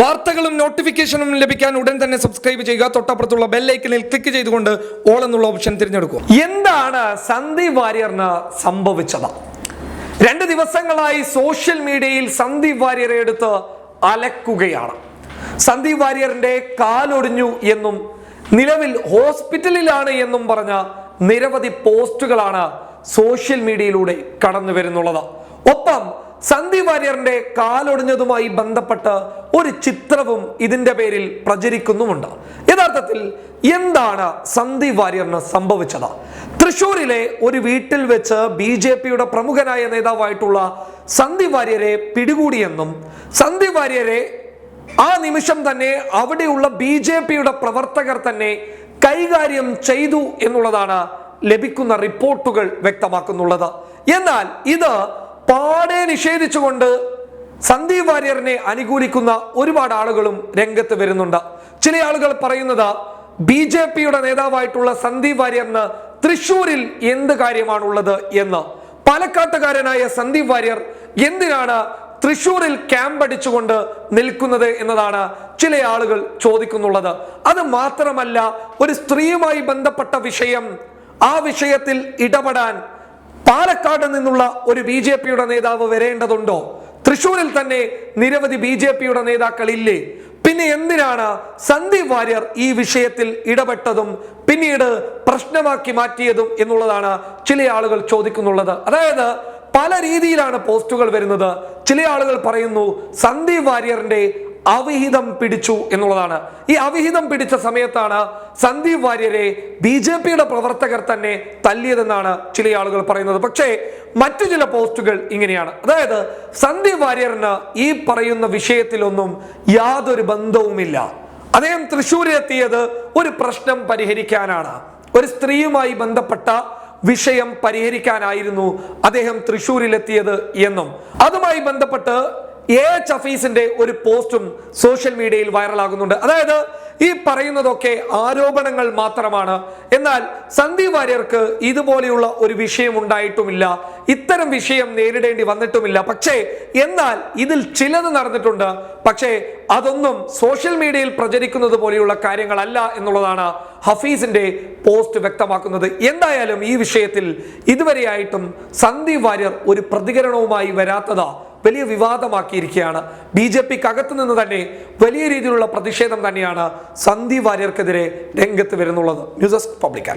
വാർത്തകളും നോട്ടിഫിക്കേഷനും ലഭിക്കാൻ ഉടൻ തന്നെ സബ്സ്ക്രൈബ് ചെയ്യുക. തൊട്ടപ്പുറത്തുള്ള ബെല്ലൈക്കനിൽ ക്ലിക്ക് ചെയ്തുകൊണ്ട് ഓൾ എന്നുള്ള ഓപ്ഷൻ തിരഞ്ഞെടുക്കുക. എന്താണ് സന്ദീപ് വാര്യറിന് സംഭവിച്ചത്? രണ്ട് ദിവസങ്ങളായി സോഷ്യൽ മീഡിയയിൽ സന്ദീപ് വാര്യരെ എടുത്ത് അലക്കുകയാണ്. സന്ദീപ് വാര്യറിന്റെ കാലൊടിഞ്ഞു എന്നും നിലവിൽ ഹോസ്പിറ്റലിലാണ് എന്നും പറഞ്ഞ നിരവധി പോസ്റ്റുകളാണ് സോഷ്യൽ മീഡിയയിലൂടെ കടന്നു വരുന്നുള്ളത് ഒപ്പം സന്ദീപ് വാര്യറിന്റെ കാലൊടിഞ്ഞതുമായി ബന്ധപ്പെട്ട് ഒരു ചിത്രവും ഇതിന്റെ പേരിൽ പ്രചരിക്കുന്നുമുണ്ട്. യഥാർത്ഥത്തിൽ എന്താണ് സന്ദീപ് വാര്യറിന് സംഭവിച്ചത്? തൃശൂരിലെ ഒരു വീട്ടിൽ വെച്ച് ബി ജെ പിയുടെ പ്രമുഖനായ നേതാവായിട്ടുള്ള സന്ദീപ് വാര്യരെ പിടികൂടിയെന്നും സന്ദീപ് വാര്യരെ ആ നിമിഷം തന്നെ അവിടെയുള്ള ബി ജെ പിയുടെ പ്രവർത്തകർ തന്നെ കൈകാര്യം ചെയ്തു എന്നുള്ളതാണ് ലഭിക്കുന്ന റിപ്പോർട്ടുകൾ വ്യക്തമാക്കുന്നുള്ളത്. എന്നാൽ ഇത് പാടെ നിഷേധിച്ചുകൊണ്ട് സന്ദീപ് വാര്യറിനെ അനുകൂലിക്കുന്ന ഒരുപാട് ആളുകളും രംഗത്ത് വരുന്നുണ്ട്. ചില ആളുകൾ പറയുന്നത് ബി ജെ പിയുടെ നേതാവായിട്ടുള്ള സന്ദീപ് വാര്യറിന് തൃശൂരിൽ എന്ത് കാര്യമാണുള്ളത് എന്ന്. പാലക്കാട്ടുകാരനായ സന്ദീപ് വാര്യർ എന്തിനാണ് തൃശൂരിൽ ക്യാമ്പ് അടിച്ചുകൊണ്ട് നിൽക്കുന്നത് എന്നതാണ് ചില ആളുകൾ ചോദിക്കുന്നുള്ളത്. അത് മാത്രമല്ല ഒരു സ്ത്രീയുമായി ബന്ധപ്പെട്ട വിഷയം ആ വിഷയത്തിൽ ഇടപെടാൻ പാലക്കാട് നിന്നുള്ള ഒരു ബി ജെ പിയുടെ നേതാവ് വരേണ്ടതുണ്ടോ? തൃശൂരിൽ തന്നെ നിരവധി ബി ജെ പിയുടെ നേതാക്കൾ ഇല്ലേ പിന്നെ എന്തിനാണ് സന്ദീപ് വാര്യർ ഈ വിഷയത്തിൽ ഇടപെട്ടതും പിന്നീട് പ്രശ്നമാക്കി മാറ്റിയതും എന്നുള്ളതാണ് ചില ആളുകൾ ചോദിക്കുന്നുള്ളത്. അതായത് പല രീതിയിലാണ് പോസ്റ്റുകൾ വരുന്നത്. ചില ആളുകൾ പറയുന്നു സന്ദീപ് വാര്യറിന്റെ അവിഹിതം പിടിച്ചു എന്നുള്ളതാണ്. ഈ അവിഹിതം പിടിച്ച സമയത്താണ് സന്ദീപ് വാര്യരെ ബി ജെ പിയുടെ പ്രവർത്തകർ തന്നെ തല്ലിയതെന്നാണ് ചില ആളുകൾ പറയുന്നത്. പക്ഷേ മറ്റു ചില പോസ്റ്റുകൾ ഇങ്ങനെയാണ്. അതായത് സന്ദീപ് വാര്യറിന് ഈ പറയുന്ന വിഷയത്തിലൊന്നും യാതൊരു ബന്ധവുമില്ല. അദ്ദേഹം തൃശ്ശൂരിലെത്തിയത് ഒരു പ്രശ്നം പരിഹരിക്കാനാണ്. ഒരു സ്ത്രീയുമായി ബന്ധപ്പെട്ട വിഷയം പരിഹരിക്കാനായിരുന്നു അദ്ദേഹം തൃശ്ശൂരിലെത്തിയത് എന്നും. അതുമായി ബന്ധപ്പെട്ട് എ എച്ച് ഹഫീസിന്റെ ഒരു പോസ്റ്റും സോഷ്യൽ മീഡിയയിൽ വൈറലാകുന്നുണ്ട്. അതായത് ഈ പറയുന്നതൊക്കെ ആരോപണങ്ങൾ മാത്രമാണ്. എന്നാൽ സന്ദീപ് വാര്യർക്ക് ഇതുപോലെയുള്ള ഒരു വിഷയം ഉണ്ടായിട്ടുമില്ല. ഇത്തരം വിഷയം നേരിടേണ്ടി വന്നിട്ടുമില്ല. പക്ഷേ എന്നാൽ ഇതിൽ ചിലത് നടന്നിട്ടുണ്ട്. പക്ഷേ അതൊന്നും സോഷ്യൽ മീഡിയയിൽ പ്രചരിക്കുന്നത് പോലെയുള്ള കാര്യങ്ങളല്ല എന്നുള്ളതാണ് ഹഫീസിന്റെ പോസ്റ്റ് വ്യക്തമാക്കുന്നത് എന്തായാലും ഈ വിഷയത്തിൽ ഇതുവരെയായിട്ടും സന്ദീപ് വാര്യർ ഒരു പ്രതികരണവുമായി വരാത്തത് വലിയ വിവാദമാക്കിയിരിക്കുകയാണ്. ബി ജെ പിക്ക് അകത്തു നിന്ന് തന്നെ വലിയ രീതിയിലുള്ള പ്രതിഷേധം തന്നെയാണ് സന്ദീപ് വാര്യർക്കെതിരെ രംഗത്ത് വരുന്നുള്ളത്. News desk public